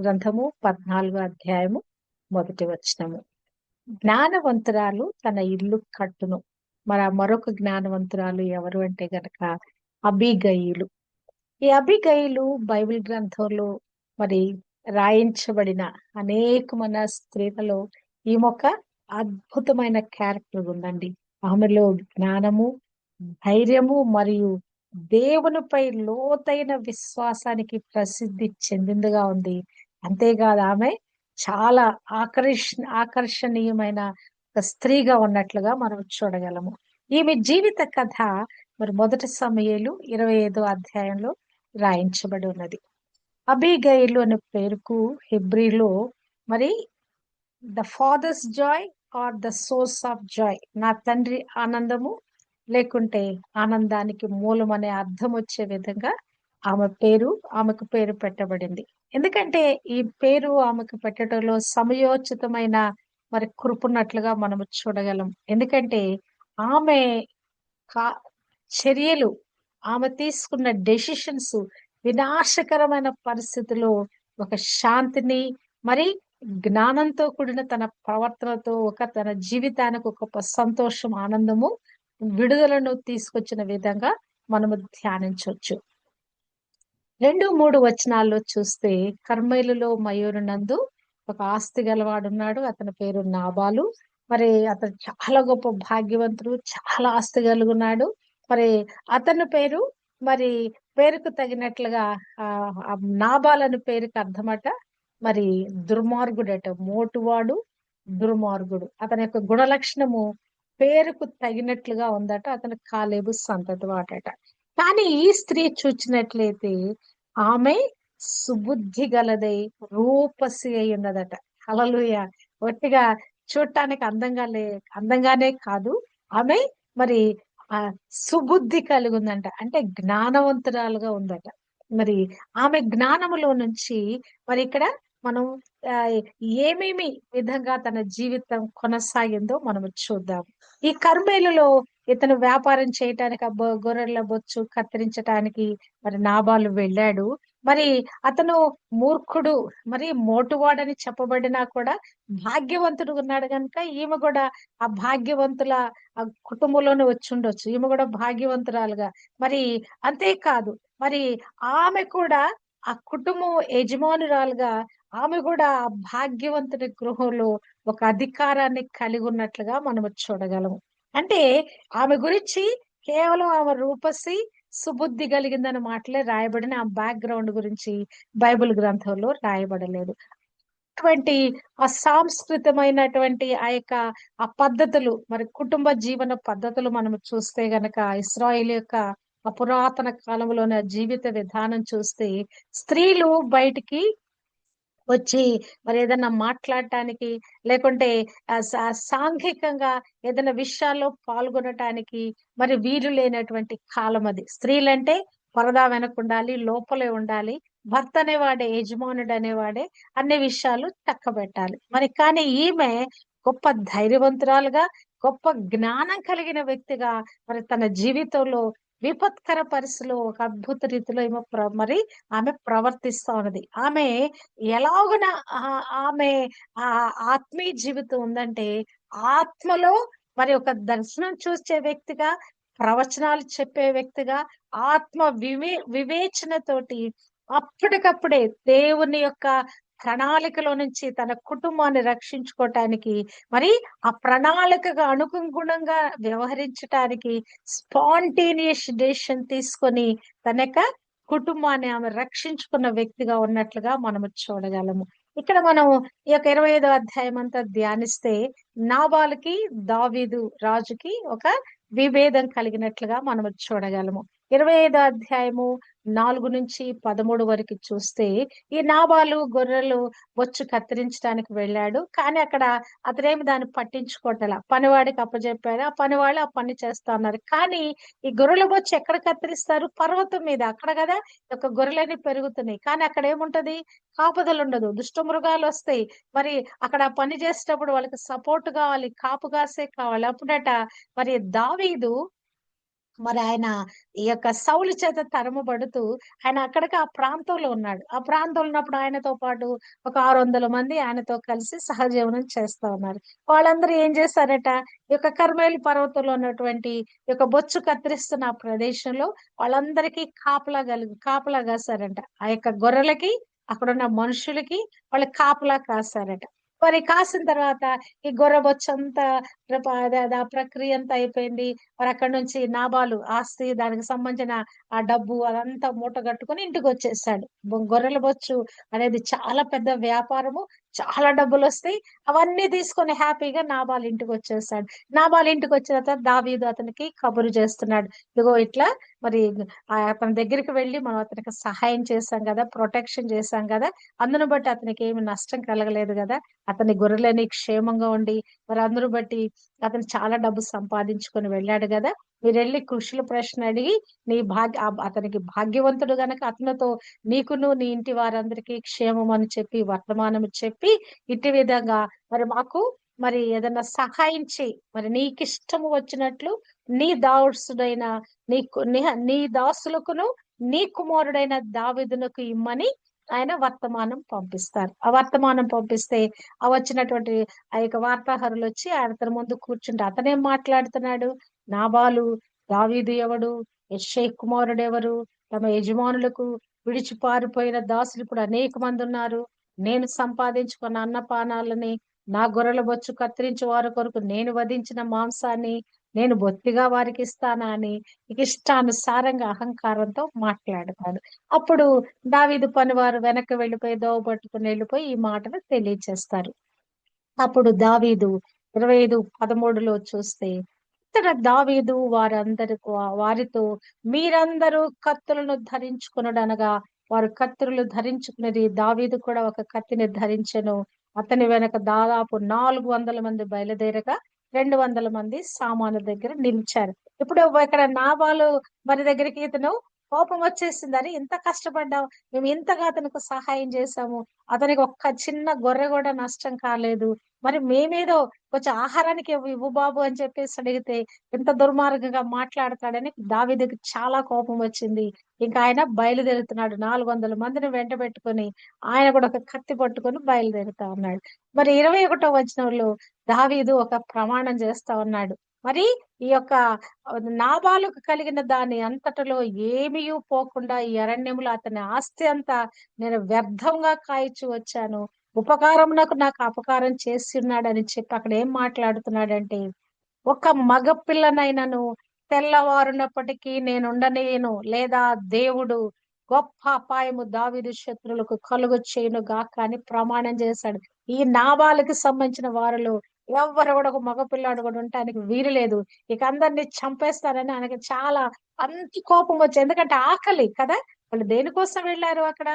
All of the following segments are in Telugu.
గ్రంథము పద్నాలుగో అధ్యాయము మొదటి వచనము. జ్ఞానవంతురాలు తన ఇల్లు కట్టును. మన మరొక జ్ఞానవంతురాలు ఎవరు అంటే గనక అభిగయులు ఈ అభిగయులు బైబిల్ గ్రంథంలో మరి రాయించబడిన అనేకమైన స్త్రీలలో ఈమె అద్భుతమైన క్యారెక్టర్ ఉందండి. ఆమెలో జ్ఞానము ధైర్యము మరియు దేవునిపై లోతైన విశ్వాసానికి ప్రసిద్ధి చెందిందిగా ఉంది. అంతేకాదు ఆమె చాలా ఆకర్ష ఆకర్షణీయమైన ఒక స్త్రీగా ఉన్నట్లుగా మనం చూడగలము. ఈమె జీవిత కథ మరి మొదటి సమయాలు ఇరవై ఐదో అధ్యాయంలో రాయించబడి ఉన్నది అబిగైలు అనే పేరుకు హిబ్రిలో మరి the father's joy or the source of joy నా తండ్రి ఆనందము లేకుంటే ఆనందానికి మూలం అనే అర్థం వచ్చే విధంగా ఆమె పేరు ఆమెకు పేరు పెట్టబడింది. ఎందుకంటే ఈ పేరు ఆమెకు పెట్టడంలో సమయోచితమైన మరి కృపున్నట్లుగా మనము చూడగలం. ఎందుకంటే ఆమె కా చర్యలు ఆమె తీసుకున్న డెసిషన్స్ వినాశకరమైన పరిస్థితిలో ఒక శాంతిని మరి జ్ఞానంతో కూడిన తన ప్రవర్తనతో ఒక తన జీవితానికి ఒక సంతోషం ఆనందము విడుదలను తీసుకొచ్చిన విధంగా మనము ధ్యానించవచ్చు. రెండు మూడు వచనాల్లో చూస్తే కర్మైలులో మయూరునందు ఒక ఆస్తి గలవాడున్నాడు. అతని పేరు నాబాలు. మరి అతను చాలా గొప్ప భాగ్యవంతుడు చాలా ఆస్తి కలుగున్నాడు. మరి అతని పేరు మరి పేరుకు తగినట్లుగా ఆ నాబాల్ అని పేరుకి అర్థమట. మరి దుర్మార్గుడట మోటువాడు దుర్మార్గుడు. అతని యొక్క గుణలక్షణము పేరుకు తగినట్లుగా ఉందట. అతను కాలేబు సంతతి వాటట కానీ ఈ స్త్రీ చూచినట్లయితే ఆమె సుబుద్ధి గలదై రూపసి అయి ఉన్నదట. అలలుయ ఒట్టిగా చూడటానికి అందంగా లే అందంగానే కాదు. ఆమె మరి ఆ సుబుద్ధి కలిగి ఉందంట. అంటే జ్ఞానవంతురాలుగా ఉందట. మరి ఆమె జ్ఞానములో నుంచి మరి ఇక్కడ మనం ఏమేమి విధంగా తన జీవితం కొనసాగిందో మనం చూద్దాం. ఈ కర్మేలులో ఇతను వ్యాపారం చేయటానికి గొర్రెల బొచ్చు కత్తిరించటానికి మరి నాబాలు వెళ్ళాడు. మరి అతను మూర్ఖుడు మరి మోటువాడని చెప్పబడినా కూడా భాగ్యవంతుడు ఉన్నాడు కనుక ఈమె కూడా ఆ భాగ్యవంతుల ఆ కుటుంబంలోనే వచ్చి ఉండొచ్చు ఈమె కూడా భాగ్యవంతురాలుగా. మరి అంతేకాదు మరి ఆమె కూడా ఆ కుటుంబం యజమానురాలుగా ఆమె కూడా ఆ భాగ్యవంతుడి గృహంలో ఒక అధికారాన్ని కలిగి ఉన్నట్లుగా మనం చూడగలము. అంటే ఆమె గురించి కేవలం ఆమె రూపసి సుబుద్ధి కలిగిందన్న మాటలే రాయబడిన ఆ బ్యాక్గ్రౌండ్ గురించి బైబిల్ గ్రంథంలో రాయబడలేదు. అటువంటి ఆ సాంస్కృతమైనటువంటి ఆ యొక్క ఆ పద్ధతులు మరి కుటుంబ జీవన పద్ధతులు మనం చూస్తే గనక ఇస్రాయిల్ యొక్క ఆ పురాతన కాలంలోని జీవిత విధానం చూస్తే స్త్రీలు బయటికి వచ్చి మరి ఏదైనా మాట్లాడటానికి లేకుంటే సాంఘికంగా ఏదైనా విషయాల్లో పాల్గొనటానికి మరి వీలు లేనటువంటి కాలం అది. స్త్రీలంటే పరదా వెనక ఉండాలి లోపలే ఉండాలి భర్త అనేవాడే యజమానుడు అనేవాడే అన్ని విషయాలు చక్కబెట్టాలి మరి కానీ ఈమె గొప్ప ధైర్యవంతురాలుగా గొప్ప జ్ఞానం కలిగిన వ్యక్తిగా మరి తన జీవితంలో విపత్కర పరిస్థితిలో ఒక అద్భుత రీతిలో ఏమో మరి ఆమె ప్రవర్తిస్తా ఉన్నది. ఆమె ఎలాగున ఆమె ఆ ఆత్మీయ జీవితం ఉందంటే ఆత్మలో మరి ఒక దర్శనం చూసే వ్యక్తిగా ప్రవచనాలు చెప్పే వ్యక్తిగా ఆత్మ వివే వివేచనతోటి అప్పటికప్పుడే దేవుని యొక్క ప్రణాళికలో నుంచి తన కుటుంబాన్ని రక్షించుకోవటానికి మరి ఆ ప్రణాళికగా అనుగుణంగా వ్యవహరించటానికి స్పాంటేనియస్ డెసిషన్ తీసుకొని తన యొక్క కుటుంబాన్ని ఆమె రక్షించుకున్న వ్యక్తిగా ఉన్నట్లుగా మనము చూడగలము. ఇక్కడ మనం ఈ యొక్క ఇరవై ఐదో అధ్యాయం అంతా ధ్యానిస్తే నాబాలకి దావీదు రాజుకి ఒక విభేదం కలిగినట్లుగా మనం చూడగలము. ఇరవై ఐదో అధ్యాయము నాలుగు నుంచి పదమూడు వరకు చూస్తే ఈ నాబాలు గొర్రెలు బొచ్చు కత్తిరించడానికి వెళ్ళాడు. కానీ అక్కడ అతనేమి దాన్ని పట్టించుకోవటల పనివాడికి అప్పచెప్పాడు ఆ పనివాళ్ళు ఆ పని చేస్తా ఉన్నారు. కానీ ఈ గొర్రెల బొచ్చు ఎక్కడ కత్తిరిస్తారు? పర్వతం మీద అక్కడ కదా ఒక గొర్రెలని పెరుగుతున్నాయి. కానీ అక్కడ ఏముంటది? కాపుదలు ఉండదు. దుష్ట మృగాలు వస్తాయి. మరి అక్కడ పని చేసేటప్పుడు వాళ్ళకి సపోర్ట్ కావాలి కాపు కాసే కావాలి. అప్పుడట మరి దావీదు మరి ఆయన ఈ యొక్క సౌలు చేత తరమబడుతూ ఆయన అక్కడికి ఆ ప్రాంతంలో ఉన్నాడు. ఆ ప్రాంతంలో ఉన్నప్పుడు ఆయనతో పాటు ఒక ఆరు వందల మంది ఆయనతో కలిసి సహజీవనం చేస్తా ఉన్నారు. వాళ్ళందరూ ఏం చేశారట ఈ యొక్క కర్మేలు పర్వతంలో ఉన్నటువంటి ఈ యొక్క బొచ్చు కత్తిరిస్తున్న ఆ ప్రదేశంలో వాళ్ళందరికీ కాపలా కలిగి కాపలా కాసారంట ఆ యొక్క గొర్రెలకి అక్కడున్న మనుషులకి వాళ్ళు కాపలా కాసారట మరి కాసిన తర్వాత ఈ గొర్రె బొచ్చంతా ఆ ప్రక్రియ అంతా అయిపోయింది. మరి అక్కడ నుంచి నాబాలు ఆస్తి దానికి సంబంధించిన ఆ డబ్బు అదంతా మూట కట్టుకుని ఇంటికి వచ్చేసాడు. గొర్రెల బొచ్చు అనేది చాలా పెద్ద వ్యాపారము. చాలా డబ్బులు వస్తాయి. అవన్నీ తీసుకొని హ్యాపీగా నాబాల్ ఇంటికి వచ్చేసాడు. నాబాల్ ఇంటికి వచ్చిన తర్వాత దావీదు అతనికి కబురు చేస్తున్నాడు. ఇదిగో ఇట్లా మరి ఆ అతని దగ్గరికి వెళ్ళి మనం అతనికి సహాయం చేశాం కదా ప్రొటెక్షన్ చేశాం కదా అందును బట్టి అతనికి ఏమి నష్టం కలగలేదు కదా. అతని గొర్రెలని క్షేమంగా ఉండి మరి అందరూ బట్టి అతను చాలా డబ్బు సంపాదించుకొని వెళ్ళాడు కదా. మీరు వెళ్ళి కృషుల ప్రశ్న అడిగి నీ భాగ్య అతనికి భాగ్యవంతుడు గనక అతనితో నీకును నీ ఇంటి వారందరికీ క్షేమం అని చెప్పి వర్తమానం చెప్పి ఇటు విధంగా మరి మాకు మరి ఏదైనా సహాయం చేయి. మరి నీకు ఇష్టము వచ్చినట్లు నీ దాసుడైన నీ- నీ దాసులకును నీ కుమారుడైన దావిదునకు ఇమ్మని ఆయన వర్తమానం పంపిస్తారు. ఆ వర్తమానం పంపిస్తే ఆ వచ్చినటువంటి ఆ యొక్క వార్తాహరులు వచ్చి అతని ముందు కూర్చుంటే అతనేం మాట్లాడుతున్నాడు? నాబాలు దావీదు ఎవడు? యెషై కుమారుడు ఎవరు? తమ యజమానులకు విడిచి పారిపోయిన దాసులు ఇప్పుడు అనేక మంది ఉన్నారు. నేను సంపాదించుకున్న అన్నపానాలని నా గొర్రెల బొచ్చు కత్తిరించి వారి కొరకు నేను వధించిన మాంసాన్ని నేను బొత్తిగా వారికి ఇస్తానా అని ఇష్టానుసారంగా అహంకారంతో మాట్లాడతాడు. అప్పుడు దావీదు పనివారు వెనక్కి వెళ్ళిపోయి దోవ పట్టుకుని వెళ్ళిపోయి ఈ మాటను తెలియచేస్తారు. అప్పుడు దావీదు ఇరవై ఐదు పదమూడులో చూస్తే ఇతర దావీదు వారందరి వారితో మీరందరూ కత్తులను ధరించుకునడనగా వారు కత్తులు ధరించుకునేది దావీదు కూడా ఒక కత్తిని ధరించెను. అతని వెనక దాదాపు నాలుగు వందల మంది బయలుదేరగా రెండు వందల మంది సామాను దగ్గర నిలిచారు. ఇప్పుడు ఇక్కడ నాబాలు మరి దగ్గరికి ఇతను కోపం వచ్చేసిందని ఇంత కష్టపడ్డాం మేము ఇంతగా అతనికి సహాయం చేశాము అతనికి ఒక్క చిన్న గొర్రె కూడా నష్టం కాలేదు. మరి మేమేదో కొంచెం ఆహారానికి ఇవ్వు బాబు అని చెప్పేసి అడిగితే ఎంత దుర్మార్గంగా మాట్లాడతాడని దావీదుకి చాలా కోపం వచ్చింది ఇంకా ఆయన బయలుదేరుతున్నాడు. నాలుగు వందల మందిని వెంట పెట్టుకొని ఆయన కూడా ఒక కత్తి పట్టుకొని బయలుదేరుతా ఉన్నాడు. మరి ఇరవై ఒకటో వచనంలో దావీదు ఒక ప్రమాణం చేస్తా ఉన్నాడు. మరి ఈ యొక్క నాబాలకు కలిగిన దాని అంతటిలో ఏమీ పోకుండా ఈ అరణ్యములో అతని ఆస్తి అంతా నేను వ్యర్థంగా కాయిచి వచ్చాను. ఉపకారమునకు నాకు అపకారం చేసి ఉన్నాడని చెప్పి అక్కడ ఏం మాట్లాడుతున్నాడంటే ఒక మగ పిల్లనైనను తెల్లవారునప్పటికీ నేను ఉండనేను లేదా దేవుడు గొప్ప అపాయము దావిదు శత్రులకు కలుగు చేయను గాక అని ప్రమాణం చేశాడు. ఈ నాబాలకి సంబంధించిన వారిలో ఎవ్వరు కూడా ఒక మగపిల్లాడు కూడా ఉండటానికి వీలు లేదు. ఇక అందరినీ చంపేస్తారని ఆయనకి చాలా అంత కోపం వచ్చింది ఎందుకంటే ఆకలి కదా? వాళ్ళు దేనికోసం వెళ్ళారు అక్కడ?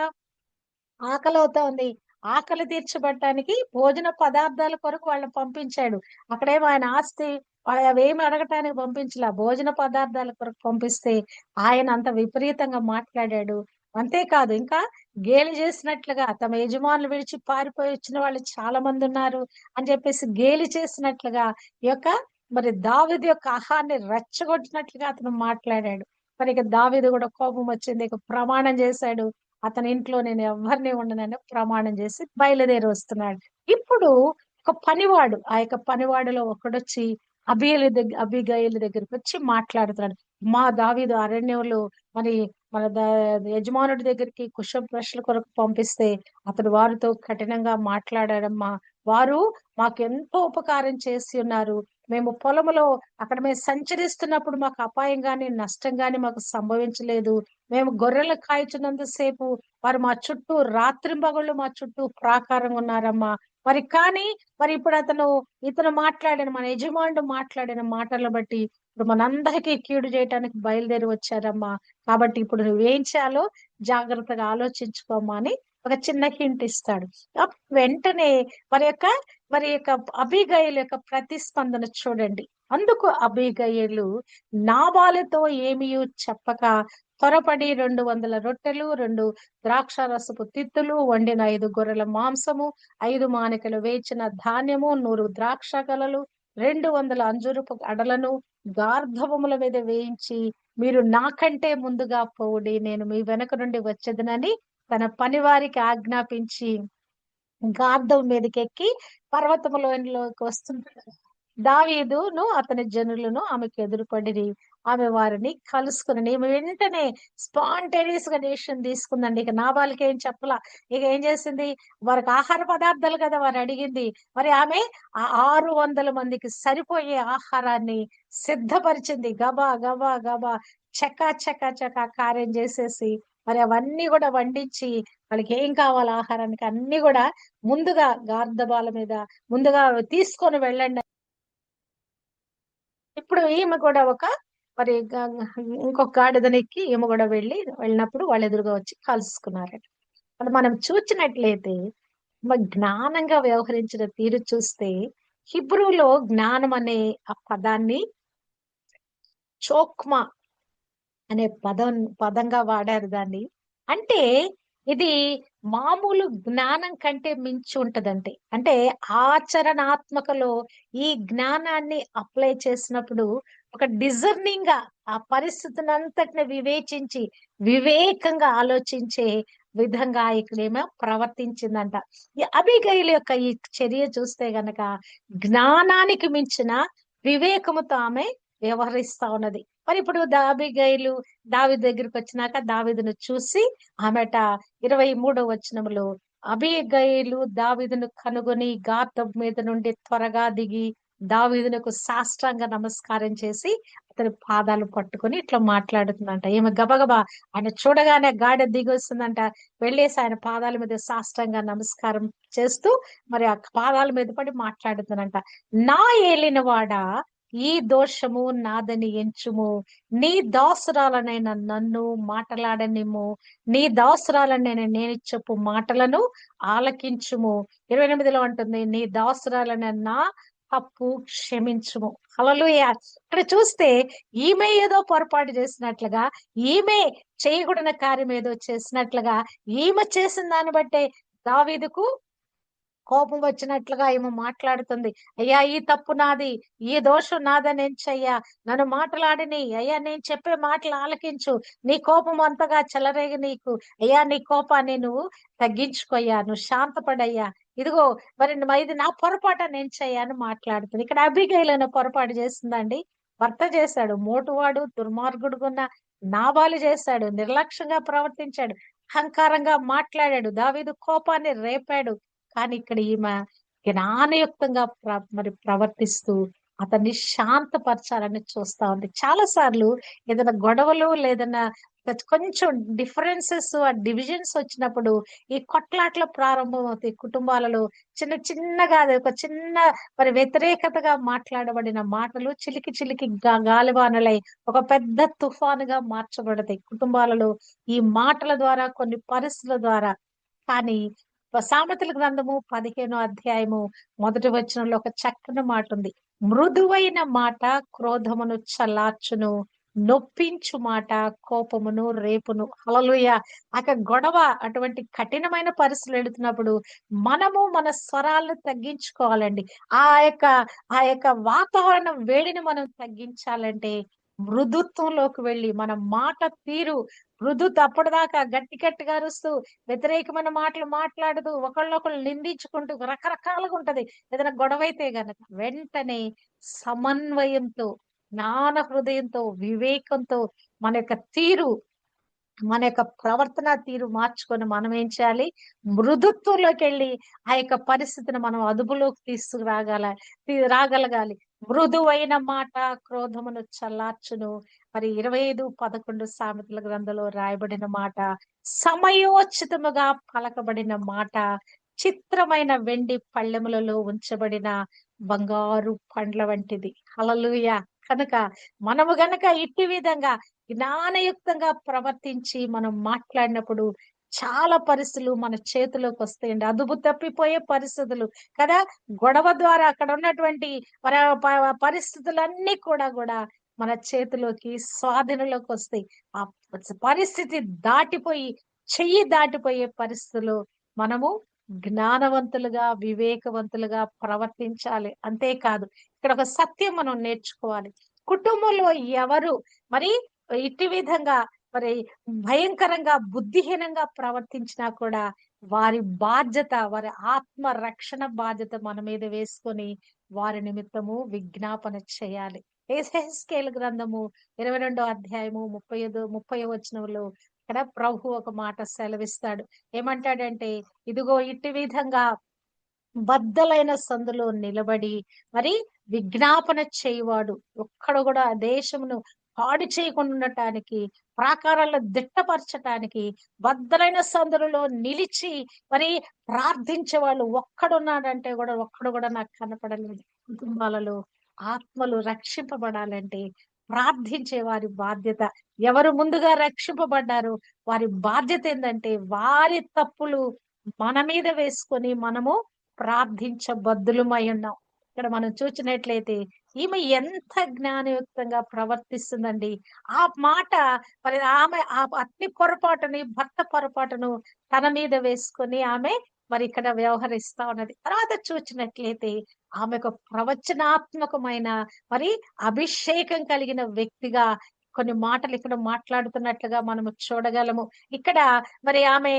ఆకలి అవుతా ఉంది. ఆకలి తీర్చబడటానికి భోజన పదార్థాల కొరకు వాళ్ళని పంపించాడు. అక్కడేమో ఆయన ఆస్తి అవేమి అడగటానికి పంపించలా? భోజన పదార్థాల కొరకు పంపిస్తే ఆయన అంత విపరీతంగా మాట్లాడాడు. అంతేకాదు ఇంకా గేలి చేసినట్లుగా తమ యజమానులు విడిచి పారిపోయి వచ్చిన వాళ్ళు చాలా మంది ఉన్నారు అని చెప్పేసి గేలి చేసినట్లుగా ఈ యొక్క మరి దావిది యొక్క ఆహాన్ని రెచ్చగొట్టినట్లుగా అతను మాట్లాడాడు. మరి ఇక దావిది కూడా కోపం వచ్చింది. ఇక ప్రమాణం చేశాడు. అతని ఇంట్లో నేను ఎవరిని ఉండనని ప్రమాణం చేసి బయలుదేరి వస్తున్నాడు. ఇప్పుడు ఒక పనివాడు ఆ యొక్క పనివాడులో ఒకడొచ్చి అభియలు దగ్గర అబిగయల దగ్గరికి వచ్చి మాట్లాడుతున్నాడు. మా దావీదు అరణ్యంలో మరి మన ద- యజమానుడి దగ్గరికి కుశ ప్రశ్నల కొరకు పంపిస్తే అతడు వారితో కఠినంగా మాట్లాడాడమ్మా. వారు మాకు ఎంతో ఉపకారం చేసి ఉన్నారు. మేము పొలములో అక్కడ మేము సంచరిస్తున్నప్పుడు మాకు అపాయం గాని నష్టం గాని మాకు సంభవించలేదు. మేము గొర్రెలు కాయచున్నంతసేపు వారు మా చుట్టూ రాత్రింబగళ్ళు మా చుట్టూ ప్రాకారం ఉన్నారమ్మా. మరి కానీ మరి ఇప్పుడు అతను ఇతను మాట్లాడిన మన యజమానుడు మాట్లాడిన మాటలను బట్టి ఇప్పుడు మనందరికీ కీడు చేయటానికి బయలుదేరి వచ్చారమ్మా. కాబట్టి ఇప్పుడు నువ్వేం చేయాలో జాగ్రత్తగా ఆలోచించుకోమ్మా అని ఒక చిన్న హింట్ ఇస్తాడు. వెంటనే మరి యొక్క మరి యొక్క అభిగయుల యొక్క ప్రతిస్పందన చూడండి. అందుకు అభిగయులు నాబాలతో ఏమీ చెప్పక త్వరపడి రెండు వందల రొట్టెలు రెండు ద్రాక్ష రసపు తిత్తులు వండిన ఐదు గొర్రెల మాంసము ఐదు మానికలు వేచిన ధాన్యము నూరు ద్రాక్ష గలలు రెండు వందల అంజురుపు అడలను గార్ధవముల మీద వేయించి మీరు నాకంటే ముందుగా పోవుడి నేను మీ వెనక నుండి వచ్చేదనని తన పనివారికి ఆజ్ఞాపించి గార్ధం మీదకెక్కి ఎక్కి వస్తుంటాడు. దావీదును అతని జనులను ఆమెకు ఎదురుపడిరి. ఆమె వారిని కలుసుకుని ఈమె వెంటనే స్పాంటేనియస్గా డెసిషన్ తీసుకుందండి. ఇక నాబాలకి ఏం చెప్పలా? ఇక ఏం చేసింది? వారికి ఆహార పదార్థాలు కదా వారు అడిగింది. మరి ఆమె ఆరు వందల మందికి సరిపోయే ఆహారాన్ని సిద్ధపరిచింది. గబా గబా గబా చకా చకా చకా కార్యం చేసేసి మరి అవన్నీ కూడా వండించి వాళ్ళకి ఏం కావాలి ఆహారానికి? అన్ని కూడా ముందుగా గార్ధబాల మీద ముందుగా తీసుకొని వెళ్ళండి ఇప్పుడు ఈమె కూడా ఒక మరి గ- ఇంకొక గాడిదనెక్కి ఈమె కూడా వెళ్ళి వెళ్ళినప్పుడు వాళ్ళు ఎదురుగా వచ్చి కలుసుకున్నారట. అది మనం చూచినట్లయితే జ్ఞానంగా వ్యవహరించిన తీరు చూస్తే హిబ్రూలో జ్ఞానం అనే ఆ పదాన్ని చోక్మా అనే పదం పదంగా వాడారు దాన్ని. అంటే ఇది మామూలు జ్ఞానం కంటే మించి ఉంటదంటే అంటే ఆచరణాత్మకలో ఈ జ్ఞానాన్ని అప్లై చేసినప్పుడు ఒక డిజర్నింగ్గా ఆ పరిస్థితిని అంతటిని వివేచించి వివేకంగా ఆలోచించే విధంగా ఇక్కడేమో ప్రవర్తించిందంట. ఈ అబిగైల్ యొక్క ఈ చర్య చూస్తే గనక జ్ఞానానికి మించిన వివేకముతో ఆమె వ్యవహరిస్తా ఉన్నది. మరి ఇప్పుడు దాబిగైలు దావి దగ్గరికి వచ్చినాక దావిదును చూసి ఆమెట ఇరవై మూడో వచనంలో అభిగైలు దావిదును కనుగొని గాతం మీద నుండి త్వరగా దిగి దావీదునకు సాష్టాంగ నమస్కారం చేసి అతని పాదాలు పట్టుకొని ఇట్లా మాట్లాడుతుందంట. ఈమె గబగబా ఆయన చూడగానే గాడ దిగి వస్తుందంట వెళ్ళేసి ఆయన పాదాల మీద సాష్టాంగ నమస్కారం చేస్తూ మరి ఆ పాదాల మీద పడి మాట్లాడుతుందంట. నా ఏలినవాడా ఈ దోషము నాదని ఎంచుము. నీ దాసురాలనైన నన్ను మాటలాడనిము నీ దాసురాలనైన నేను చెప్పు మాటలను ఆలకించుము. ఇరవై ఎనిమిదిలో ఉంటుంది నీ దాసురాలైన నా తప్పు క్షమించుము. హల్లెలూయ. ఇక్కడ చూస్తే ఈమె ఏదో పొరపాటు చేసినట్లుగా ఈమె చేయకూడని కార్యం ఏదో చేసినట్లుగా ఈమె చేసిన దాన్ని బట్టే దావీదుకు కోపం వచ్చినట్లుగా ఈమె మాట్లాడుతుంది. అయ్యా ఈ తప్పు నాది ఈ దోషం నాదనించయ్యా నన్ను మాట్లాడిని అయ్యా నేను చెప్పే మాటలు ఆలకించు. నీ కోపం అంతగా చెలరేగి నీకు. అయ్యా నీ కోపాన్ని నువ్వు తగ్గించుకోయ్యా నువ్వు శాంతపడయ్యా. ఇదిగో మరి నువ్వు ఇది నా పొరపాటు నేను అని మాట్లాడుతుంది. ఇక్కడ అభిగైలను పొరపాటు చేసిందండి భర్త చేశాడు మోటువాడు దుర్మార్గుడుగున్న నాబాలు చేశాడు నిర్లక్ష్యంగా ప్రవర్తించాడు అహంకారంగా మాట్లాడాడు. దావీదు కోపాన్ని రేపాడు. కానీ ఇక్కడ ఈమె జ్ఞానయుక్తంగా ప్ర మరి ప్రవర్తిస్తూ అతన్ని శాంతపరచాలని చూస్తా ఉంది. చాలా సార్లు ఏదైనా గొడవలు లేదన్నా కొంచెం డిఫరెన్సెస్ ఆ డివిజన్స్ వచ్చినప్పుడు ఈ కొట్లాట్ల ప్రారంభం అవుతాయి. కుటుంబాలలో చిన్న చిన్నగా అది ఒక చిన్న మరి వ్యతిరేకతగా మాట్లాడబడిన మాటలు చిలికి చిలికి గాలివానలై ఒక పెద్ద తుఫానుగా మార్చబడతాయి. కుటుంబాలలో ఈ మాటల ద్వారా కొన్ని పరిస్థితుల ద్వారా. కానీ సామెతల గ్రంథము పదిహేనో అధ్యాయము మొదటి వచనంలో ఒక చక్కని మాట ఉంది. మృదువైన మాట క్రోధమును చల్లార్చును నొప్పించు మాట కోపమును రేపును. అలలుయ ఆ గొడవ అటువంటి కఠినమైన పరిస్థితులు ఎడుతున్నప్పుడు మనము మన స్వరాలను తగ్గించుకోవాలండి. ఆ యొక్క ఆ యొక్క వాతావరణం వేడిని మనం తగ్గించాలంటే మృదుత్వంలోకి వెళ్ళి మన మాట తీరు మృదు అప్పటిదాకా గట్టి గట్టిగా అరుస్తూ వ్యతిరేకమైన మాటలు మాట్లాడుతూ ఒకళ్ళొకళ్ళు నిందించుకుంటూ రకరకాలుగా ఉంటది. ఏదైనా గొడవ అయితే గనక వెంటనే సమన్వయంతో జ్ఞాన హృదయంతో వివేకంతో మన యొక్క తీరు మన యొక్క ప్రవర్తన తీరు మార్చుకొని మనం ఏం చేయాలి? మృదుత్వంలోకి వెళ్ళి ఆ యొక్క పరిస్థితిని మనం అదుపులోకి తీసుకురాగల తీ- రాగలగాలి. మృదువైన మాట క్రోధమును చల్లార్చును. మరి ఇరవై ఐదు పదకొండు సామెతల గ్రంథంలో రాయబడిన మాట సమయోచితముగా పలకబడిన మాట చిత్రమైన వెండి పళ్ళెములలో ఉంచబడిన బంగారు పండ్ల వంటిది. అలలుయ కనుక మనము గనక ఇట్టి విధంగా జ్ఞానయుక్తంగా ప్రవర్తించి మనం మాట్లాడినప్పుడు చాలా పరిస్థితులు మన చేతిలోకి వస్తాయండి. అదుపు తప్పిపోయే పరిస్థితులు కదా? గొడవ ద్వారా అక్కడ ఉన్నటువంటి పరిస్థితులన్నీ కూడా కూడా మన చేతిలోకి స్వాధీనంలోకి వస్తాయి. ఆ పరిస్థితి దాటిపోయి చెయ్యి దాటిపోయే పరిస్థితులు మనము జ్ఞానవంతులుగా వివేకవంతులుగా ప్రవర్తించాలి. అంతేకాదు ఇక్కడ ఒక సత్యం మనం నేర్చుకోవాలి. కుటుంబంలో ఎవరు మరి ఇట్టి విధంగా మరి భయంకరంగా బుద్ధిహీనంగా ప్రవర్తించినా కూడా వారి బాధ్యత వారి ఆత్మ రక్షణ బాధ్యత మన మీద వేసుకొని వారి నిమిత్తము విజ్ఞాపన చేయాలి. ఏసెస్కేల్ గ్రంథము ఇరవై రెండో అధ్యాయము ముప్పై ఐదు ముప్పై వచనంలో ఇక్కడ ప్రభు ఒక మాట సెలవిస్తాడు. ఏమంటాడంటే ఇదిగో ఇట్టి విధంగా బద్దలైన సందులో నిలబడి మరి విజ్ఞాపన చేయవాడు ఒక్కడ కూడా దేశమును పాడు చేయకుండా ఉండటానికి ప్రాకారాల్లో దిట్టపరచటానికి బద్దలైన సందులలో నిలిచి మరి ప్రార్థించే వాళ్ళు ఒక్కడున్నాడంటే కూడా ఒక్కడు కూడా నాకు కనపడలేదు కుటుంబాలలో ఆత్మలు రక్షింపబడాలంటే ప్రార్థించే వారి బాధ్యత. ఎవరు ముందుగా రక్షింపబడ్డారు వారి బాధ్యత ఏంటంటే వారి తప్పులు మన మీద వేసుకొని మనము ప్రార్థించబద్దులమై ఉన్నాం. ఇక్కడ మనం చూసినట్లయితే ఈమె ఎంత జ్ఞానయుక్తంగా ప్రవర్తిస్తుందండి. ఆ మాట మరి ఆమె ఆ అగ్ని పొరపాటుని భర్త పొరపాటును తన మీద వేసుకొని ఆమె మరి ఇక్కడ వ్యవహరిస్తా ఉన్నది. తర్వాత చూసినట్లయితే ఆమె ఒక ప్రవచనాత్మకమైన మరి అభిషేకం కలిగిన వ్యక్తిగా కొన్ని మాటలు ఇక్కడ మాట్లాడుతున్నట్లుగా మనము చూడగలము. ఇక్కడ మరి ఆమె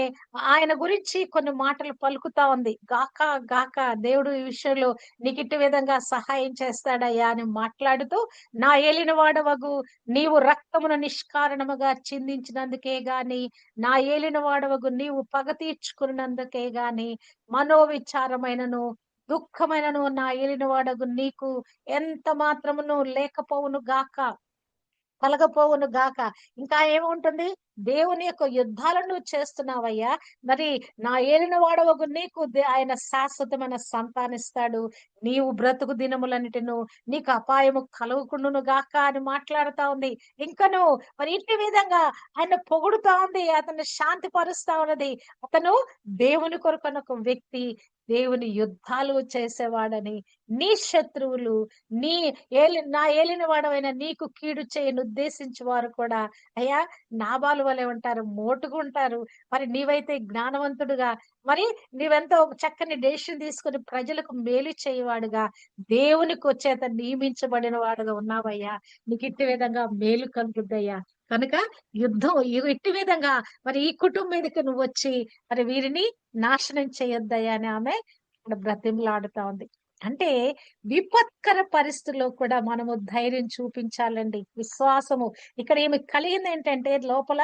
ఆయన గురించి కొన్ని మాటలు పలుకుతా ఉంది. గాక గాక దేవుడు ఈ విషయంలో నీకు విధంగా సహాయం చేస్తాడయ్యా అని మాట్లాడుతూ నా ఏలిన వాడవగు నీవు రక్తమును నిష్కారణముగా చిందించినందుకే గాని నా ఏలిన వాడవగు నీవు పగ తీర్చుకున్నందుకే గాని మనోవిచారమైనను దుఃఖమైనను నా ఏలిన వాడగు నీకు ఎంత మాత్రమును లేకపోవును గాక. కలగపోవును గాక ఇంకా ఏముంటుంది? దేవుని యొక్క యుద్ధాలను నువ్వు చేస్తున్నావయ్యా. మరి నా ఏలిన వాడవగు నీకు ఆయన శాశ్వతమైన సంతానిస్తాడు. నీవు బ్రతుకు దినములన్నిటిను నీకు అపాయము కలుగుకుండును గాక అని మాట్లాడుతా ఉంది. ఇంకను మరి ఇంటి విధంగా ఆయన పొగుడుతా ఉంది అతను శాంతి పరుస్తా ఉన్నది. అతను దేవుని కొరకు ఒక వ్యక్తి దేవుని యుద్ధాలు చేసేవాడని నీ శత్రువులు నీ ఏలి నా ఏలిన వాడవైన నీకు కీడు చేయను ఉద్దేశించి వారు కూడా అయ్యా నాబాలు వలె ఉంటారు మోటుకుంటారు మరి నీవైతే జ్ఞానవంతుడుగా మరి నీవెంతో చక్కని డెసిషన్ తీసుకుని ప్రజలకు మేలు చేయవాడుగా దేవునికి వచ్చేత నియమించబడిన వాడుగా ఉన్నావయ్యా. నీకు ఇట్టి విధంగా మేలు కలుగుద్దయ్యా. కనుక యుద్ధం ఇట్టి విధంగా మరి ఈ కుటుంబం మీదకి నువ్వు వచ్చి మరి వీరిని నాశనం చేయొద్దయ్యా అని ఆమె ఇక్కడ బ్రతిమలాడుతా ఉంది. అంటే విపత్కర పరిస్థితుల్లో కూడా మనము ధైర్యం చూపించాలండి. విశ్వాసము. ఇక్కడ ఏమి కలిగింది ఏంటంటే లోపల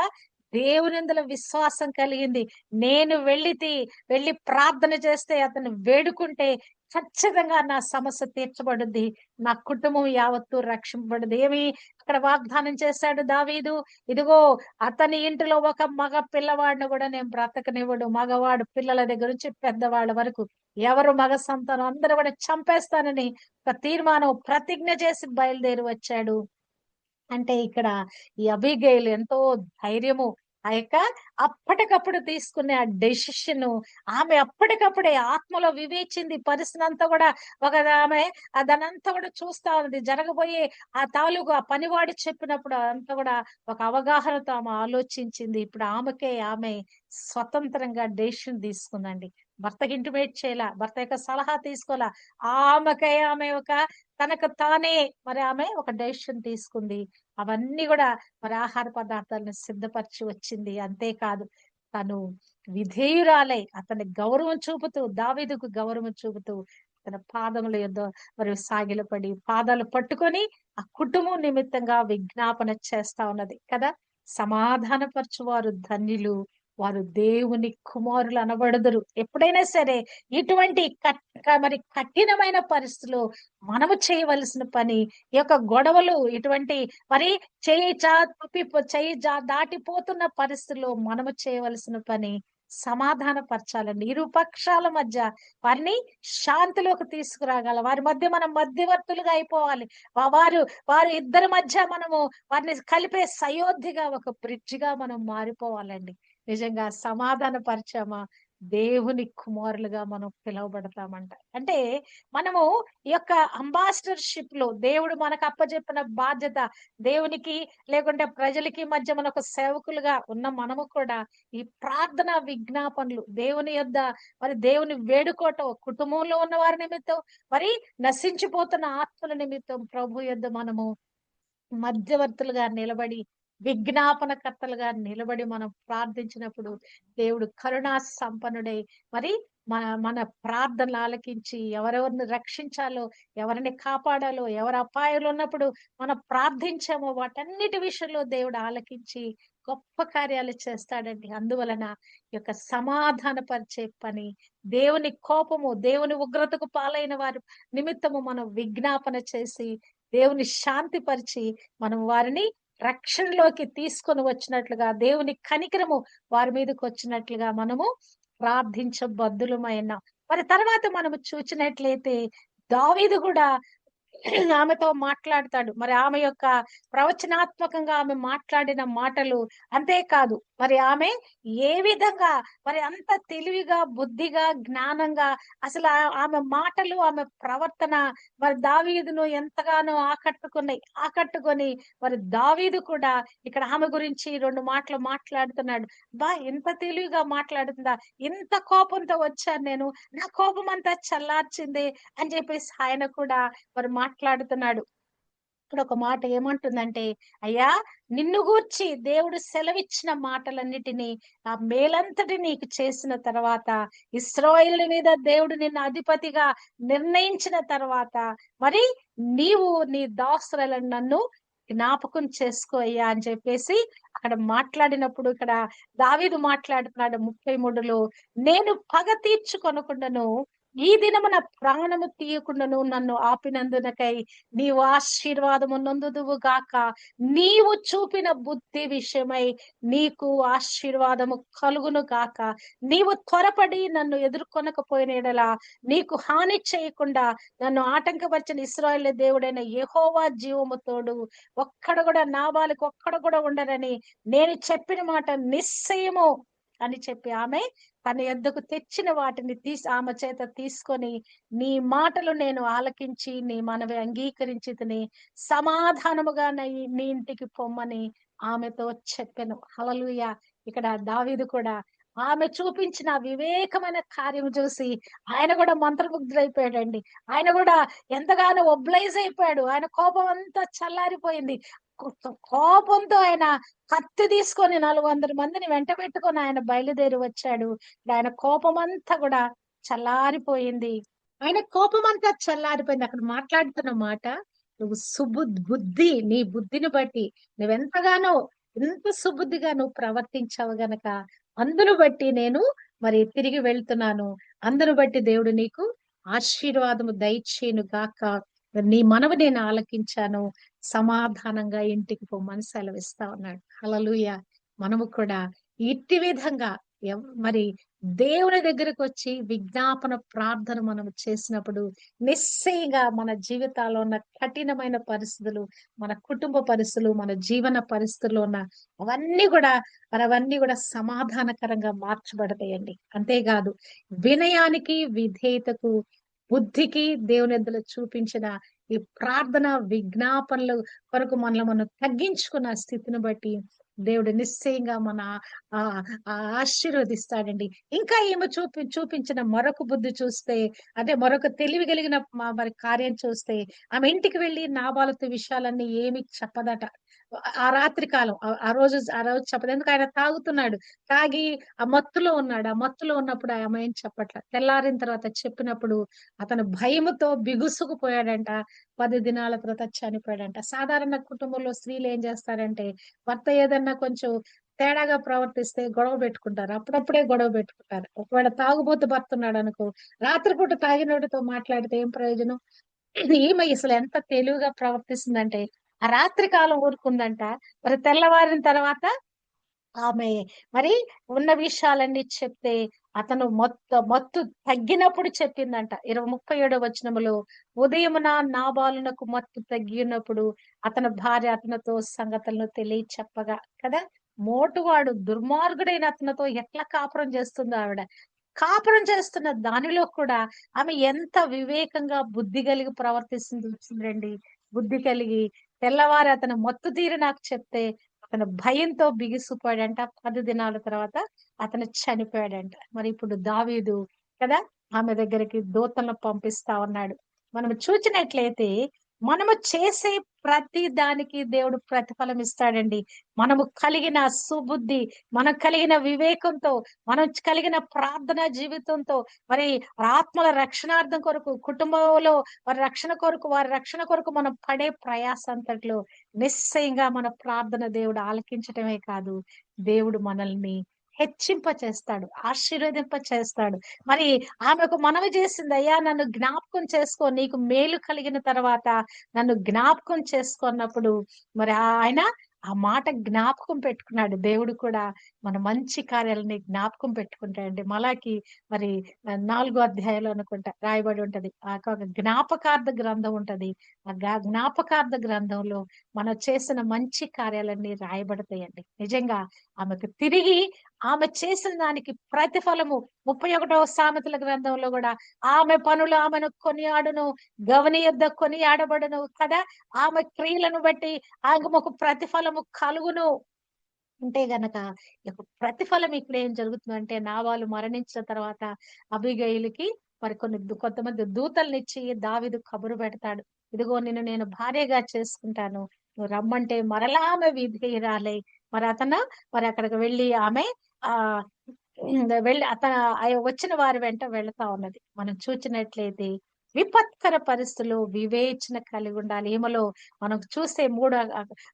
దేవునిందుల విశ్వాసం కలిగింది. నేను వెళ్ళితి వెళ్ళి ప్రార్థన చేస్తే అతను వేడుకుంటే ఖచ్చితంగా నా సమస్య తీర్చబడుద్ది. నా కుటుంబం యావత్తు రక్షింపబడుద్ది. ఏమి అక్కడ వాగ్దానం చేశాడు దావీదు? ఇదిగో అతని ఇంటిలో ఒక మగ పిల్లవాడిని కూడా నేను బ్రతకనివ్వడు. మగవాడు పిల్లల దగ్గర నుంచి పెద్దవాళ్ళ వరకు. ఎవరు మగ సంతానం? అందరూ కూడా చంపేస్తానని ఒక తీర్మానం ప్రతిజ్ఞ చేసి బయలుదేరి వచ్చాడు. అంటే ఇక్కడ ఈ అబిగైల్ ఎంతో ధైర్యము ఆ యొక్క అప్పటికప్పుడు తీసుకునే ఆ డెసిషన్ ఆమె అప్పటికప్పుడే ఆత్మలో వివేచింది పరిస్థితి అంతా కూడా ఒక ఆమె దానంతా కూడా చూస్తా ఉంది జరగబోయే ఆ తాలూకు ఆ పనివాడు చెప్పినప్పుడు అంతా కూడా ఒక అవగాహనతో ఆమె ఆలోచించింది. ఇప్పుడు ఆమెకే ఆమె స్వతంత్రంగా డెసిషన్ తీసుకుందండి. భర్తకి ఇంటిమేట్ చేయాల? భర్త యొక్క సలహా తీసుకోవాలా? ఆమెకై ఆమె ఒక తనకు తానే మరి ఆమె ఒక డెసిషన్ తీసుకుంది. అవన్నీ కూడా మరి ఆహార పదార్థాలను సిద్ధపరిచి వచ్చింది. అంతేకాదు తను విధేయురాలై అతని గౌరవం చూపుతూ దావీదుకు గౌరవం చూపుతూ తన పాదముల యొద్ద మరి సాగిలపడి పాదాలు పట్టుకొని ఆ కుటుంబం నిమిత్తంగా విజ్ఞాపన చేస్తా ఉన్నది కదా? సమాధానపరచువారు ధన్యులు. వారు దేవుని కుమారులు అనబడదురు. ఎప్పుడైనా సరే ఇటువంటి కట్ మరి కఠినమైన పరిస్థితులు మనము చేయవలసిన పని ఈ యొక్క గొడవలు ఇటువంటి మరి చేయి చా తప్పి చేయి జా దాటిపోతున్న పరిస్థితుల్లో మనము చేయవలసిన పని సమాధాన పరచాలండి ఇరు పక్షాల మధ్య వారిని శాంతిలోకి తీసుకురాగల వారి మధ్య మనం మధ్యవర్తులుగా అయిపోవాలి. వారు వారు ఇద్దరి మధ్య మనము వారిని కలిపే సయోధ్యగా ఒక బ్రిడ్జిగా మనం మారిపోవాలండి. నిజంగా సమాధాన పరిచామా దేవుని కుమారులుగా మనం పిలువబడతామంట. అంటే మనము ఈ యొక్క అంబాసిడర్షిప్లో దేవుడు మనకు అప్పచెప్పిన బాధ్యత దేవునికి లేకుంటే ప్రజలకి మధ్య మనకు సేవకులుగా ఉన్న మనము కూడా ఈ ప్రార్థన విజ్ఞాపనలు దేవుని యొద్ద మరి దేవుని వేడుకోవటం కుటుంబంలో ఉన్న వారి నిమిత్తం మరి నశించిపోతున్న ఆత్మల నిమిత్తం ప్రభు యొద్ద మనము మధ్యవర్తులుగా నిలబడి విజ్ఞాపనకర్తలుగా నిలబడి మనం ప్రార్థించినప్పుడు దేవుడు కరుణా సంపన్నుడై మరి మన మన ప్రార్థనలు ఆలకించి ఎవరెవరిని రక్షించాలో ఎవరిని కాపాడాలో ఎవరు అపాయాలు ఉన్నప్పుడు మనం ప్రార్థించామో వాటన్నిటి విషయంలో దేవుడు ఆలకించి గొప్ప కార్యాలు చేస్తాడండి. అందువలన ఈ యొక్క సమాధానపరిచే పని దేవుని కోపము దేవుని ఉగ్రతకు పాలైన వారి నిమిత్తము మనం విజ్ఞాపన చేసి దేవుని శాంతిపరిచి మనం వారిని రక్షణలోకి తీసుకొని వచ్చినట్లుగా దేవుని కనికరము వారి మీదకి వచ్చినట్లుగా మనము ప్రార్థించబద్దులమైన మరి తర్వాత మనము చూసినట్లయితే దావీదు కూడా ఆమెతో మాట్లాడతాడు. మరి ఆమె యొక్క ప్రవచనాత్మకంగా ఆమె మాట్లాడిన మాటలు అంతేకాదు. మరి ఆమె ఏ విధంగా మరి అంత తెలివిగా బుద్ధిగా జ్ఞానంగా అసలు ఆమె మాటలు ఆమె ప్రవర్తన మరి దావీదును ఎంతగానో ఆకట్టుకున్నాయి. ఆకట్టుకొని మరి దావీదు కూడా ఇక్కడ ఆమె గురించి రెండు మాటలు మాట్లాడుతున్నాడు. బా ఇంత తెలివిగా మాట్లాడుతుందా? ఇంత కోపంతో వచ్చాను నేను. నా కోపం అంతా చల్లార్చింది అని చెప్పేసి ఆయన కూడా మరి మాట్లాడుతున్నాడు. ఇక్కడ ఒక మాట ఏమంటుందంటే అయ్యా నిన్ను గూర్చి దేవుడు సెలవిచ్చిన మాటలన్నిటినీ ఆ మేలంతటి నీకు చేసిన తర్వాత ఇస్రాయిల్ మీద దేవుడు నిన్ను అధిపతిగా నిర్ణయించిన తర్వాత మరి నీవు నీ దాసులను నన్ను జ్ఞాపకం చేసుకో అయ్యా అని చెప్పేసి అక్కడ మాట్లాడినప్పుడు ఇక్కడ దావీదు మాట్లాడుతున్నాడు ముప్పై మూడులో నేను పగ తీర్చుకొనకుండాను ఈ దినమున ప్రాణము తీయకుండాను నన్ను ఆపినందునకై నీవు ఆశీర్వాదము నొందుదువు గాక. నీవు చూపిన బుద్ధి విషయమై నీకు ఆశీర్వాదము కలుగును గాక. నీవు త్వరపడి నన్ను ఎదుర్కొనకపోయిన ఎడల నీకు హాని చేయకుండా నన్ను ఆటంకపరిచిన ఇస్రాయల్ దేవుడైన యహోవా జీవము తోడు ఒక్కడ కూడా నాబాలకు ఒక్కడ కూడా ఉండరని నేను చెప్పిన మాట నిశ్చయము అని చెప్పి ఆమె తన ఎద్దకు తెచ్చిన వాటిని తీసి ఆమె చేత తీసుకొని నీ మాటలు నేను ఆలకించి నీ మనవి అంగీకరించి తిని సమాధానముగా నీ- నీ ఇంటికి పొమ్మని ఆమెతో చెప్పాను. హలలుయ ఇక్కడ దావీదు కూడా ఆమె చూపించిన వివేకమైన కార్యం చూసి ఆయన కూడా మంత్రముగ్ధుడైపోయాడండి. ఆయన కూడా ఎంతగానో ఒబ్లైజ్ అయిపోయాడు ఆయన కోపం అంతా చల్లారిపోయింది. కోపంతో ఆయన కత్తి తీసుకొని నాలుగు వందల మందిని వెంట పెట్టుకొని ఆయన బయలుదేరి వచ్చాడు. ఆయన కోపం అంతా కూడా చల్లారిపోయింది. ఆయన కోపం అంతా చల్లారిపోయింది. అక్కడ మాట్లాడుతున్న మాట నువ్వు సుబు బుద్ధి నీ బుద్ధిని బట్టి నువ్వెంతగానో ఎంత సుబుద్ధిగా నువ్వు ప్రవర్తించావు గనక అందును బట్టి నేను మరి తిరిగి వెళ్తున్నాను. అందును బట్టి దేవుడు నీకు ఆశీర్వాదము దయచేయును గాక. నీ మనవి నేను ఆలకించాను. సమాధానంగా ఇంటికి పో మనసు సెలవిస్తా ఉన్నాడు. అలలుయ మనము కూడా ఇట్టి విధంగా మరి దేవుని దగ్గరకు వచ్చి విజ్ఞాపన ప్రార్థన మనం చేసినప్పుడు నిశ్చయంగా మన జీవితాల్లో ఉన్న కఠినమైన పరిస్థితులు మన కుటుంబ పరిస్థితులు మన జీవన పరిస్థితుల్లో ఉన్న అవన్నీ కూడా మరి అవన్నీ కూడా సమాధానకరంగా మార్చబడతాయండి. అంతేకాదు వినయానికి విధేయతకు బుద్ధికి దేవుని ఎద్దులు చూపించిన ఈ ప్రార్థన విజ్ఞాపనలు కొరకు మనల్ని మనం తగ్గించుకున్న స్థితిని బట్టి దేవుడు నిశ్చయంగా మన ఆ ఆ ఆశీర్వదిస్తాడండి. ఇంకా ఈమె చూపి చూపించిన మరొక బుద్ధి చూస్తే అంటే మరొక తెలివి కలిగిన మరి కార్యం చూస్తే ఆమె ఇంటికి వెళ్ళి నాబాలతో విషయాలన్నీ ఏమి చెప్పదట. ఆ రాత్రి కాలం ఆ- రోజు ఆ రోజు చెప్పదు ఎందుకు ఆయన తాగుతున్నాడు? తాగి ఆ మత్తులో ఉన్నాడు. ఆ మత్తులో ఉన్నప్పుడు ఆ అమ్మాయిని చెప్పట్ల? తెల్లారిన తర్వాత చెప్పినప్పుడు అతను భయముతో బిగుసుకుపోయాడంట. పది దినాల తర్వాత చనిపోయాడంట. సాధారణ కుటుంబంలో స్త్రీలు ఏం చేస్తారంటే భర్త ఏదన్నా కొంచెం తేడాగా ప్రవర్తిస్తే గొడవ పెట్టుకుంటారు. అప్పుడప్పుడే గొడవ పెట్టుకుంటారు. ఒకవేళ తాగుబోతు భర్త ఉన్నాడు అనుకో రాత్రిపూట తాగినోడితో మాట్లాడితే ఏం ప్రయోజనం? ఈమె అసలు ఎంత తెలివిగా ప్రవర్తిస్తుందంటే ఆ రాత్రి కాలం ఊరుకుందంట. మరి తెల్లవారిన తర్వాత ఆమె మరి ఉన్న విషయాలన్నీ చెప్తే అతను మొత్త మత్తు తగ్గినప్పుడు చెప్పిందంట. ఇరవై ముప్పై ఏడో వచనములో ఉదయమున నాబాలునకు మత్తు తగ్గినప్పుడు అతని భార్య అతనితో సంగతులను తెలియ చెప్పగా కదా? మోటువాడు దుర్మార్గుడైన అతనితో ఎట్లా కాపురం చేస్తుందో ఆవిడ. కాపురం చేస్తున్న దానిలో కూడా ఆమె ఎంత వివేకంగా బుద్ధి కలిగి ప్రవర్తిస్తుంది చూడండి. బుద్ధి కలిగి తెల్లవారి అతను మొత్తు తీరు నాకు చెప్తే అతను భయంతో బిగిసిపోయాడంట. పది దినాల తర్వాత అతను చనిపోయాడంట. మరి ఇప్పుడు దావీదు కదా ఆమె దగ్గరికి దూతలను పంపిస్తా ఉన్నాడు. మనం చూచినట్లయితే మనము చేసే ప్రతి దానికి దేవుడు ప్రతిఫలం ఇస్తాడండి. మనము కలిగిన సుబుద్ధి మనం కలిగిన వివేకంతో మనం కలిగిన ప్రార్థన జీవితంతో మరి ఆత్మల రక్షణార్థం కొరకు కుటుంబంలో వారి రక్షణ కొరకు వారి రక్షణ కొరకు మనం పడే ప్రయాస అంతట్లో నిశ్చయంగా మన ప్రార్థన దేవుడు ఆలకించటమే కాదు. దేవుడు మనల్ని హెచ్చింప చేస్తాడు ఆశీర్వదింప చేస్తాడు మరి ఆమెకు మనవి చేసింది అయ్యా నన్ను జ్ఞాపకం చేసుకో నీకు మేలు కలిగిన తర్వాత నన్ను జ్ఞాపకం చేసుకున్నప్పుడు మరి ఆయన ఆ మాట జ్ఞాపకం పెట్టుకున్నాడు. దేవుడు కూడా మన మంచి కార్యాలని జ్ఞాపకం పెట్టుకుంటాడండి. మలాకి మరి నాలుగో అధ్యాయంలో అనుకుంటా రాయబడి ఉంటది. ఆ జ్ఞాపకార్థ గ్రంథం ఉంటది. ఆ జ్ఞాపకార్థ గ్రంథంలో మనం చేసిన మంచి కార్యాలన్నీ రాయబడతాయండి. నిజంగా ఆమెకు తిరిగి ఆమె చేసిన దానికి ప్రతిఫలము. ముప్పై ఒకటవ సామెతల గ్రంథంలో కూడా ఆమె పనులు ఆమెను కొనియాడును గవని యుద్ధ కొనియాడబడును కదా ఆమె క్రియలను బట్టి ఆమెకు ప్రతిఫలము కలుగును. ఉంటే గనక ప్రతిఫలం ఇక్కడ ఏం జరుగుతుందంటే నావాలు మరణించిన తర్వాత అభిగయులకి మరి కొన్ని కొంతమంది దూతల్నిచ్చి దావిదు కబురు పెడతాడు. ఇదిగో నిన్ను నేను భార్యగా చేసుకుంటాను. నువ్వు రమ్మంటే మరలా ఆమె విధేయురాలై మరి అతను మరి అక్కడికి వెళ్ళి ఆమె ఆ వెళ్ళి అతను వచ్చిన వారి వెంట వెళతా ఉన్నది. మనం చూచినట్లయితే విపత్కర పరిస్థితులు వివేచన కలిగి ఉండాలి. ఈమెలో మనం చూస్తే మూడు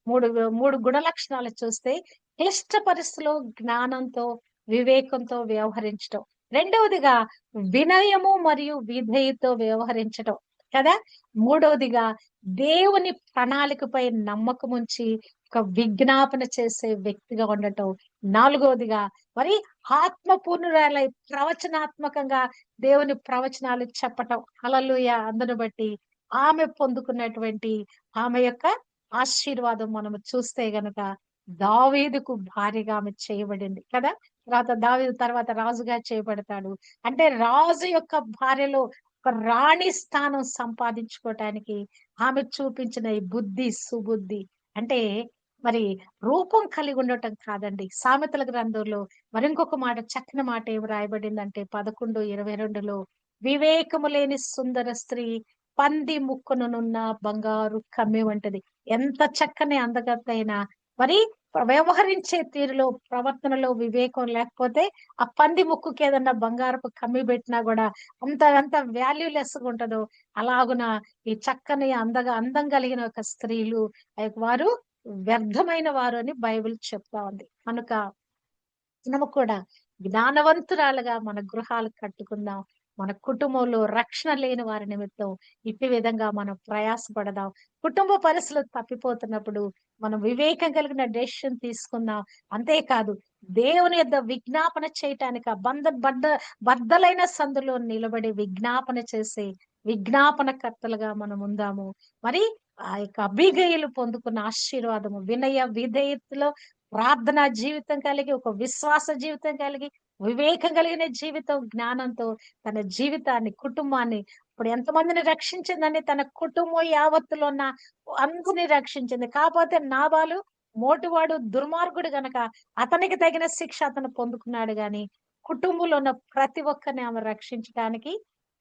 మూడు మూడు గుణ లక్షణాలు చూస్తే క్లిష్ట పరిస్థితులు జ్ఞానంతో వివేకంతో వ్యవహరించడం రెండవదిగా వినయము మరియు విధేయతో వ్యవహరించడం కదా? మూడవదిగా దేవుని ప్రణాళికపై నమ్మకం ఉంచి ఒక విజ్ఞాపన చేసే వ్యక్తిగా ఉండటం. నాలుగవదిగా మరి ఆత్మపూర్ణురాలై ప్రవచనాత్మకంగా దేవుని ప్రవచనాలు చెప్పటం. అలలుయ అందును బట్టి ఆమె పొందుకున్నటువంటి ఆమె యొక్క ఆశీర్వాదం మనం చూస్తే గనక దావీదుకు భారీగా ఆమె చేయబడింది కదా? తర్వాత దావీదు తర్వాత రాజుగా చేయబడతాడు. అంటే రాజు యొక్క భార్యలో రాణి స్థానం సంపాదించుకోవటానికి ఆమె చూపించిన ఈ బుద్ధి సుబుద్ధి. అంటే మరి రూపం కలిగి ఉండటం కాదండి. సామెతల గ్రంథంలో మరి ఇంకొక మాట చక్కని మాట ఏమి రాయబడిందంటే పదకొండు ఇరవై రెండులో వివేకము లేని సుందర స్త్రీ పంది ముక్కునున్న బంగారు కమ్మి వంటిది. ఎంత చక్కని అందగత్తైనా మరి వ్యవహరించే తీరులో ప్రవర్తనలో వివేకం లేకపోతే ఆ పంది ముక్కుకి ఏదన్నా బంగారపు కమ్మి పెట్టినా కూడా అంత అంత వాల్యూలెస్గా ఉంటుందో అలాగున ఈ చక్కని అందగా అందం కలిగిన ఒక స్త్రీలు వారు వ్యర్థమైన వారు అని బైబిల్ చెప్తా ఉంది. కనుక మనము కూడా జ్ఞానవంతురాలుగా మన గృహాలు కట్టుకుందాం. మన కుటుంబంలో రక్షణ లేని వారి నిమిత్తం ఇట్టి విధంగా మనం ప్రయాసపడదాం. కుటుంబ పరిస్థితులు తప్పిపోతున్నప్పుడు మనం వివేకం కలిగిన డెసిషన్ తీసుకుందాం అంతేకాదు దేవుని యొక్క విజ్ఞాపన చేయటానికి బంధ బద్ద బద్దలైన సందులో నిలబడి విజ్ఞాపన చేసే విజ్ఞాపన కర్తలుగా మనం ఉందాము. మరి ఆ యొక్క అభిగయులు పొందుకున్న ఆశీర్వాదము వినయ విధేయతలో ప్రార్థన జీవితం కలిగి ఒక విశ్వాస జీవితం కలిగి వివేకం కలిగిన జీవితం జ్ఞానంతో తన జీవితాన్ని కుటుంబాన్ని ఇప్పుడు ఎంతమందిని రక్షించిందని తన కుటుంబం యావత్తులో ఉన్న అందరిని రక్షించింది. కాకపోతే నాబాలు మోటువాడు దుర్మార్గుడు గనక అతనికి తగిన శిక్ష అతను పొందుకున్నాడు గాని కుటుంబంలో ఉన్న ప్రతి ఒక్కరిని ఆమె రక్షించడానికి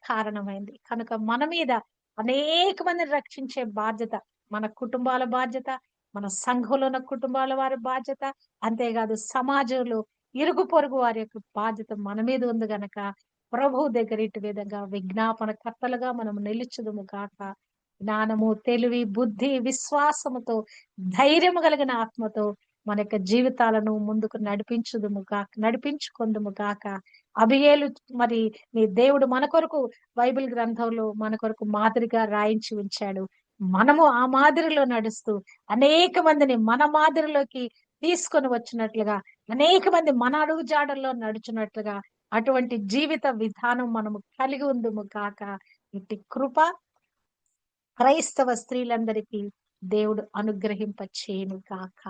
కారణమైంది. కనుక మన మీద అనేక మందిని రక్షించే బాధ్యత మన కుటుంబాల బాధ్యత మన సంఘంలో ఉన్న కుటుంబాల వారి బాధ్యత. అంతేకాదు సమాజంలో ఇరుగు పొరుగు వారి యొక్క బాధ్యత మన మీద ఉంది గనక ప్రభువు దగ్గర ఇటు విధంగా విజ్ఞాపన కర్తలుగా మనం నిలుచుదుము కాక జ్ఞానము తెలివి బుద్ధి విశ్వాసముతో ధైర్యము కలిగిన ఆత్మతో మన యొక్క జీవితాలను ముందుకు నడిపించుదుము కాక నడిపించుకుందుము కాక అభియేలు మరి నీ దేవుడు మన కొరకు బైబిల్ గ్రంథంలో మన కొరకు మాదిరిగా రాయించి ఉంచాడు. మనము ఆ మాదిరిలో నడుస్తూ అనేక మందిని మన మాదిరిలోకి తీసుకొని వచ్చినట్లుగా అనేక మంది మన అడుగు జాడల్లో నడుచున్నట్లుగా అటువంటి జీవిత విధానం మనము కలిగి ఉందుము కాక ఇటు కృప క్రైస్తవ స్త్రీలందరికీ దేవుడు అనుగ్రహింపచేయను కాక